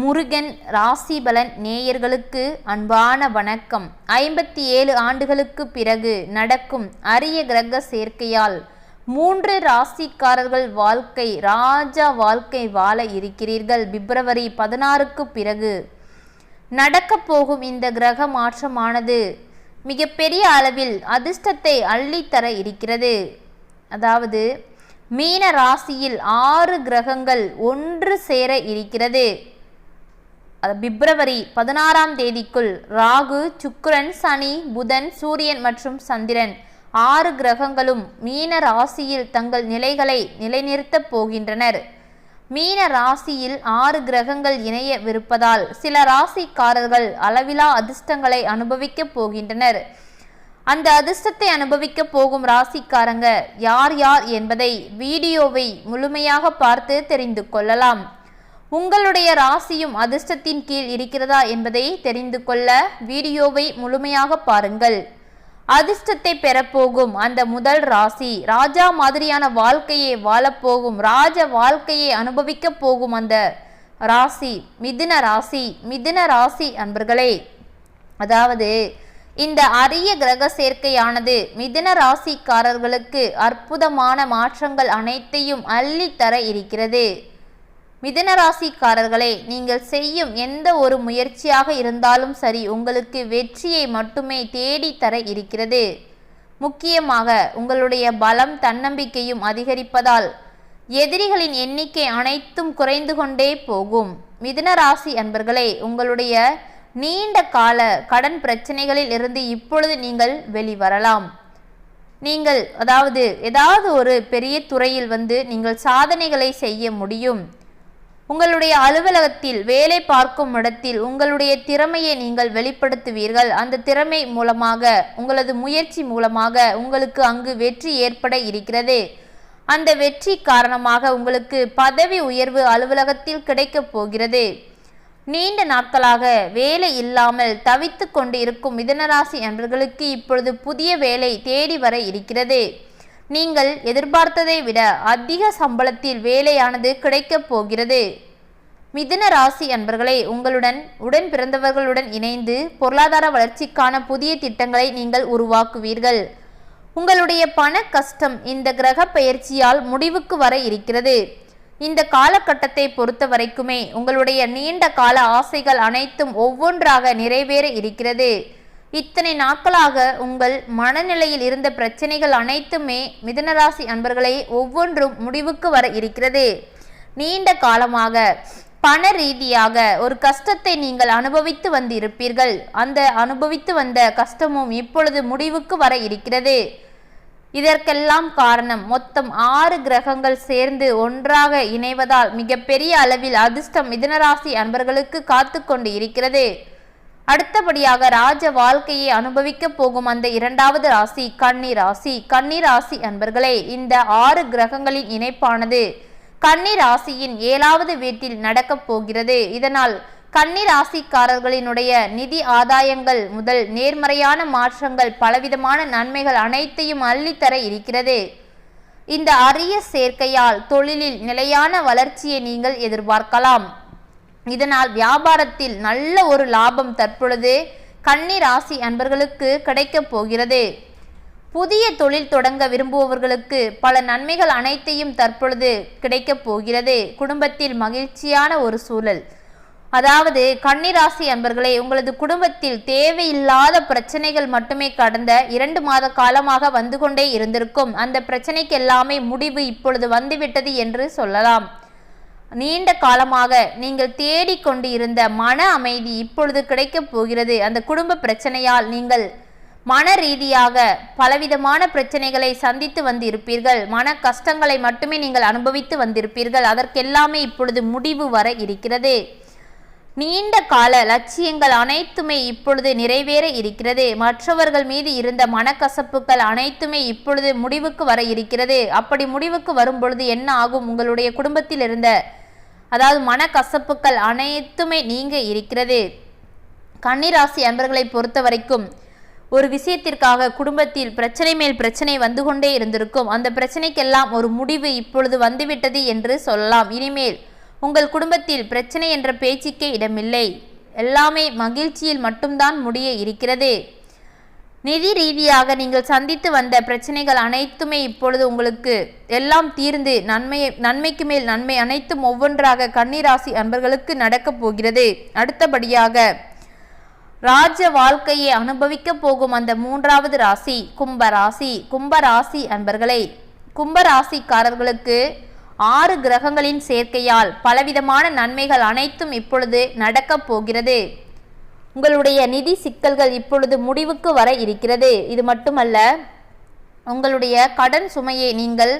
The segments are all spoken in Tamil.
முருகன் ராசிபலன் நேயர்களுக்கு அன்பான வணக்கம். ஐம்பத்தி ஏழு ஆண்டுகளுக்கு பிறகு நடக்கும் அரிய கிரக சேர்க்கையால் மூன்று ராசிக்காரர்கள் வாழ்க்கை ராஜா வாழ்க்கை வாழ இருக்கிறீர்கள். பிப்ரவரி பதினாறுக்கு பிறகு நடக்கப் போகும் இந்த கிரக மாற்றமானது மிகப்பெரிய அளவில் அதிர்ஷ்டத்தை அள்ளித்தர இருக்கிறது. அதாவது மீன ராசியில் ஆறு கிரகங்கள் ஒன்று சேர இருக்கிறது. அது பிப்ரவரி பதினாறாம் தேதிக்குள் ராகு சுக்கிரன் சனி புதன் சூரியன் மற்றும் சந்திரன். ஆறு கிரகங்களும் மீன ராசியில் தங்கள் நிலைகளை நிலைநிறுத்தப் போகின்றனர். மீன ராசியில் ஆறு கிரகங்கள் இணையவிருப்பதால் சில ராசிக்காரர்கள் அளவிலா அதிர்ஷ்டங்களை அனுபவிக்கப் போகின்றனர். அந்த அதிர்ஷ்டத்தை அனுபவிக்க போகும் ராசிக்காரங்க யார் யார் என்பதை வீடியோவை முழுமையாக பார்த்து தெரிந்து கொள்ளலாம். உங்களுடைய ராசியும் அதிர்ஷ்டத்தின் கீழ் இருக்கிறதா என்பதை தெரிந்து கொள்ள வீடியோவை முழுமையாக பாருங்கள். அதிர்ஷ்டத்தை பெறப்போகும் அந்த முதல் ராசி ராஜா மாதிரியான வாழ்க்கையை வாழப்போகும் ராஜ வாழ்க்கையை அனுபவிக்க போகும் அந்த ராசி மிதுன ராசி மிதுன ராசி அன்பர்களே. அதாவது இந்த அரிய கிரக சேர்க்கையானது மிதுன ராசிக்காரர்களுக்கு அற்புதமான மாற்றங்கள் அனைத்தையும் அள்ளித்தர இருக்கிறது. மிதுன ராசிக்காரர்களே நீங்கள் செய்யும் எந்த ஒரு முயற்சியாக இருந்தாலும் சரி உங்களுக்கு வெற்றியை மட்டுமே தேடித்தர தர இருக்கிறது. முக்கியமாக உங்களுடைய பலம் தன்னம்பிக்கையும் அதிகரிப்பதால் எதிரிகளின் எண்ணிக்கை அனைத்தும் குறைந்து கொண்டே போகும். மிதுன ராசி அன்பர்களே உங்களுடைய நீண்ட கால கடன் பிரச்சனைகளில் இருந்து இப்பொழுது நீங்கள் வெளிவரலாம். நீங்கள் அதாவது ஏதாவது ஒரு பெரிய துறையில் வந்து நீங்கள் சாதனைகளை செய்ய முடியும். உங்களுடைய அலுவலகத்தில் வேலை பார்க்கும் இடத்தில் உங்களுடைய திறமையை நீங்கள் வெளிப்படுத்துவீர்கள். அந்த திறமை மூலமாக உங்களது முயற்சி மூலமாக உங்களுக்கு அங்கு வெற்றி ஏற்பட இருக்கிறது. அந்த வெற்றி காரணமாக உங்களுக்கு பதவி உயர்வு அலுவலகத்தில் கிடைக்கப் போகிறது. நீண்ட நாட்களாக வேலை இல்லாமல் தவித்து கொண்டு இருக்கும் மிதனராசி அன்பர்களுக்கு இப்பொழுது புதிய வேலை தேடி வர இருக்கிறது. நீங்கள் எதிர்பார்த்ததை விட அதிக சம்பளத்தில் வேலையானது கிடைக்கப் போகிறது. மிதுன ராசி அன்பர்களே உங்களுடன் உடன் பிறந்தவர்களுடன் இணைந்து பொருளாதார வளர்ச்சிக்கான புதிய திட்டங்களை நீங்கள் உருவாக்குவீர்கள். உங்களுடைய பண கஷ்டம் இந்த கிரக பயிற்சியால் முடிவுக்கு வர இருக்கிறது. இந்த காலகட்டத்தை பொறுத்த வரைக்குமே உங்களுடைய நீண்ட கால ஆசைகள் அனைத்தும் ஒவ்வொன்றாக நிறைவேற இருக்கிறது. இத்தனை நாட்களாக உங்கள் மனநிலையில் இருந்த பிரச்சனைகள் அனைத்துமே மிதனராசி அன்பர்களை ஒவ்வொன்றும் முடிவுக்கு வர இருக்கிறது. நீண்ட காலமாக பண ரீதியாக ஒரு கஷ்டத்தை நீங்கள் அனுபவித்து வந்து இருப்பீர்கள் அந்த அனுபவித்து வந்த கஷ்டமும் இப்பொழுது முடிவுக்கு வர இருக்கிறது. இதற்கெல்லாம் காரணம் மொத்தம் ஆறு கிரகங்கள் சேர்ந்து ஒன்றாக இணைவதால் மிகப்பெரிய அளவில் அதிர்ஷ்டம் மிதனராசி அன்பர்களுக்கு காத்து கொண்டு இருக்கிறது. அடுத்தபடியாக ராஜ வாழ்க்கையை அனுபவிக்க போகும் அந்த இரண்டாவது ராசி கன்னி ராசி. கன்னி ராசி அன்பர்களே இந்த ஆறு கிரகங்களின் இணைப்பானது கன்னி ராசியின் ஏழாவது வீட்டில் நடக்கப் போகிறது. இதனால் கன்னி ராசிக்காரர்களினுடைய நிதி ஆதாயங்கள் முதல் நேர்மறையான மாற்றங்கள் பலவிதமான நன்மைகள் அனைத்தையும் அள்ளித்தர இருக்கிறது. இந்த அரிய சேர்க்கையால் தொழிலில் நிலையான வளர்ச்சியை நீங்கள் எதிர்பார்க்கலாம். இதனால் வியாபாரத்தில் நல்ல ஒரு லாபம் தற்பொழுது கன்னி ராசி அன்பர்களுக்கு கிடைக்கப் போகிறது. புதிய தொழில் தொடங்க விரும்புபவர்களுக்கு பல நன்மைகள் அனைத்தையும் தற்பொழுது கிடைக்கப் போகிறது. குடும்பத்தில் மகிழ்ச்சியான ஒரு சூழல். அதாவது கன்னிராசி அன்பர்களே உங்களது குடும்பத்தில் தேவையில்லாத பிரச்சனைகள் மட்டுமே கடந்த இரண்டு மாத காலமாக வந்து கொண்டே இருந்திருக்கும். அந்த பிரச்சனைக்கு எல்லாமே முடிவு இப்பொழுது வந்துவிட்டது என்று சொல்லலாம். நீண்ட காலமாக நீங்கள் தேடிக்கொண்டு இருந்த மன அமைதி இப்பொழுது கிடைக்கப் போகிறது. அந்த குடும்ப பிரச்சனையால் நீங்கள் மன ரீதியாக பலவிதமான பிரச்சனைகளை சந்தித்து வந்திருப்பீர்கள். மன கஷ்டங்களை மட்டுமே நீங்கள் அனுபவித்து வந்திருப்பீர்கள். அதற்கெல்லாமே இப்பொழுது முடிவு வர இருக்கிறது. நீண்ட கால லட்சியங்கள் அனைத்துமே இப்பொழுது நிறைவேற இருக்கிறது. மற்றவர்கள் மீது இருந்த மனக்கசப்புகள் அனைத்துமே இப்பொழுது முடிவுக்கு வர இருக்கிறது. அப்படி முடிவுக்கு வரும் பொழுது என்ன ஆகும்? உங்களுடைய குடும்பத்தில் இருந்த அதாவது மனக்கசப்புகள் அனைத்துமே நீங்க இருக்கிறது. கன்னிராசி அன்பர்களை பொறுத்த வரைக்கும் ஒரு விஷயத்திற்காக குடும்பத்தில் பிரச்சனை மேல் பிரச்சனை வந்து கொண்டே இருந்திருக்கும். அந்த பிரச்சனைக்கெல்லாம் ஒரு முடிவு இப்பொழுது வந்துவிட்டது என்று சொல்லலாம். இனிமேல் உங்கள் குடும்பத்தில் பிரச்சனை என்ற பேச்சுக்கே இடமில்லை. எல்லாமே மகிழ்ச்சியில் மட்டும்தான் முடிய இருக்கிறது. நிதி ரீதியாக நீங்கள் சந்தித்து வந்த பிரச்சனைகள் அனைத்துமே இப்பொழுது உங்களுக்கு எல்லாம் தீர்ந்து நன்மை நன்மைக்கு மேல் நன்மை அனைத்தும் ஒவ்வொன்றாக கன்னிராசி அன்பர்களுக்கு நடக்கப் போகிறது. அடுத்தபடியாக ராஜ வாழ்க்கையை அனுபவிக்க போகும் அந்த மூன்றாவது ராசி கும்ப ராசி கும்ப ராசி அன்பர்களே. கும்ப ராசிக்காரர்களுக்கு ஆறு கிரகங்களின் சேர்க்கையால் பலவிதமான நன்மைகள் அனைத்தும் இப்பொழுது நடக்கப் போகிறது. உங்களுடைய நிதி சிக்கல்கள் இப்பொழுது முடிவுக்கு வர இருக்கிறது. இது மட்டுமல்ல உங்களுடைய கடன் சுமையை நீங்கள்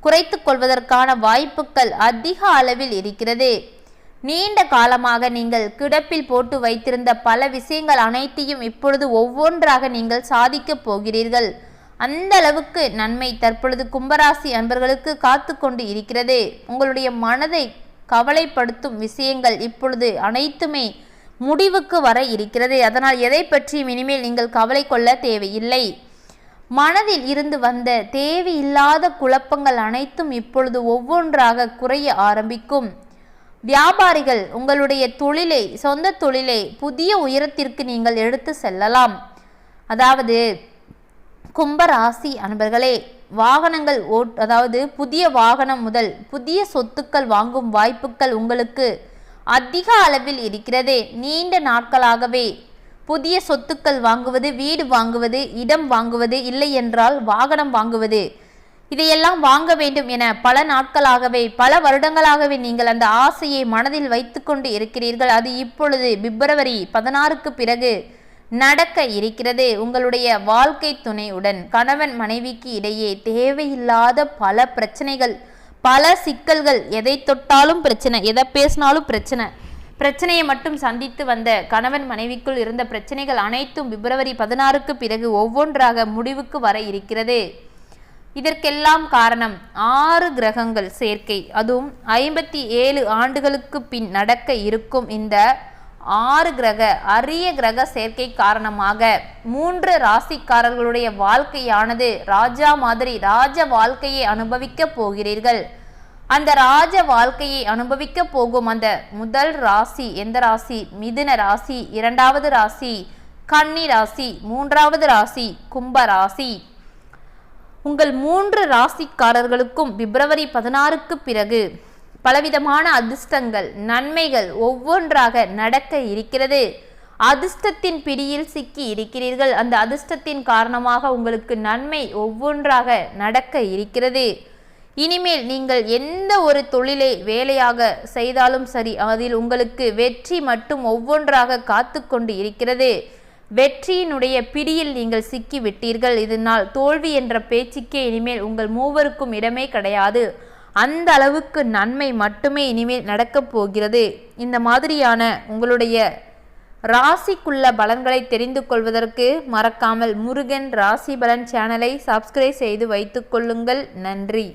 குறைத்து கொள்வதற்கான வாய்ப்புகள் அதிக அளவில் இருக்கிறது. நீண்ட காலமாக நீங்கள் கிடப்பில் போட்டு வைத்திருந்த பல விஷயங்கள் அனைத்தையும் இப்பொழுது ஒவ்வொன்றாக நீங்கள் சாதிக்கப் போகிறீர்கள். அந்த அளவுக்கு நன்மை தற்பொழுது கும்பராசி அன்பர்களுக்கு காத்து கொண்டு இருக்கிறது. உங்களுடைய மனதை கவலைப்படுத்தும் விஷயங்கள் இப்பொழுது அனைத்துமே முடிவுக்கு வர இருக்கிறது. அதனால் எதை பற்றியும் இனிமேல் நீங்கள் கவலை கொள்ள தேவையில்லை. மனதில் இருந்து வந்த தேவையில்லாத குழப்பங்கள் அனைத்தும் இப்பொழுது ஒவ்வொன்றாக குறைய ஆரம்பிக்கும். வியாபாரிகள் உங்களுடைய தொழிலை சொந்த தொழிலை புதிய உயரத்திற்கு நீங்கள் எடுத்து செல்லலாம். அதாவது கும்பராசி அன்பர்களே வாகனங்கள் ஓட் அதாவது புதிய வாகனம் முதல் புதிய சொத்துக்கள் வாங்கும் வாய்ப்புகள் உங்களுக்கு அதிக அளவில் இருக்கிறது. நீண்ட நாட்களாகவே புதிய சொத்துக்கள் வாங்குவது வீடு வாங்குவது இடம் வாங்குவது இல்லை என்றால் வாகனம் வாங்குவது. இதையெல்லாம் வாங்க வேண்டும் என பல நாட்களாகவே பல வருடங்களாகவே நீங்கள் அந்த ஆசையை மனதில் வைத்துக்கொண்டு இருக்கிறீர்கள். அது இப்பொழுது பிப்ரவரி பதினாறுக்கு பிறகு நடக்க இருக்கிறது உங்களுடைய வாழ்க்கை துணையுடன் கணவன் மனைவிக்கு இடையே தேவையில்லாத பல பிரச்சனைகள் பல சிக்கல்கள் எதை தொட்டாலும் பிரச்சனை எதை பேசினாலும் பிரச்சனை. பிரச்சனையை மட்டும் சந்தித்து வந்த கணவன் மனைவிக்குள் இருந்த பிரச்சனைகள் அனைத்தும் பிப்ரவரி பதினாறுக்கு பிறகு ஒவ்வொன்றாக முடிவுக்கு வர இருக்கிறது. இதற்கெல்லாம் காரணம் ஆறு கிரகங்கள் சேர்க்கை. அதுவும் ஐம்பத்தி ஏழு ஆண்டுகளுக்கு பின் நடக்க இருக்கும் இந்த ஆறு கிரக அரிய கிரக சேர்க்கை காரணமாக மூன்று ராசிக்காரர்களுடைய வாழ்க்கையானது ராஜா மாதிரி ராஜ வாழ்க்கையை அனுபவிக்க போகிறீர்கள். அந்த ராஜ வாழ்க்கையை அனுபவிக்க போகும் அந்த முதல் ராசி எந்த ராசி? மிதுன ராசி இரண்டாவது ராசி கன்னி ராசி மூன்றாவது ராசி கும்ப ராசி. உங்கள் மூன்று ராசிக்காரர்களுக்கும் பிப்ரவரி பதினாறுக்கு பிறகு பலவிதமான அதிர்ஷ்டங்கள் நன்மைகள் ஒவ்வொன்றாக நடக்க இருக்கிறது. அதிர்ஷ்டத்தின் பிடியில் சிக்கி இருக்கிறீர்கள். அந்த அதிர்ஷ்டத்தின் காரணமாக உங்களுக்கு நன்மை ஒவ்வொன்றாக நடக்க இருக்கிறது. இனிமேல் நீங்கள் எந்த ஒரு தொழிலை வேலையாக செய்தாலும் சரி அதில் உங்களுக்கு வெற்றி மட்டும் ஒவ்வொன்றாக காத்து கொண்டு இருக்கிறது. வெற்றியினுடைய பிடியில் நீங்கள் சிக்கி விட்டீர்கள் இதனால் தோல்வி என்ற பேச்சுக்கே இனிமேல் உங்கள் மூவருக்கும் இடமே கிடையாது. அந்த அளவுக்கு நன்மை மட்டுமே இனிமேல் நடக்கப் போகிறது. இந்த மாதிரியான உங்களுடைய ராசிக்குள்ள பலன்களை தெரிந்து கொள்வதற்கு மறக்காமல் முருகன் ராசி பலன் சேனலை சப்ஸ்கிரைப் செய்து வைத்துக்கொள்ளுங்கள் நன்றி.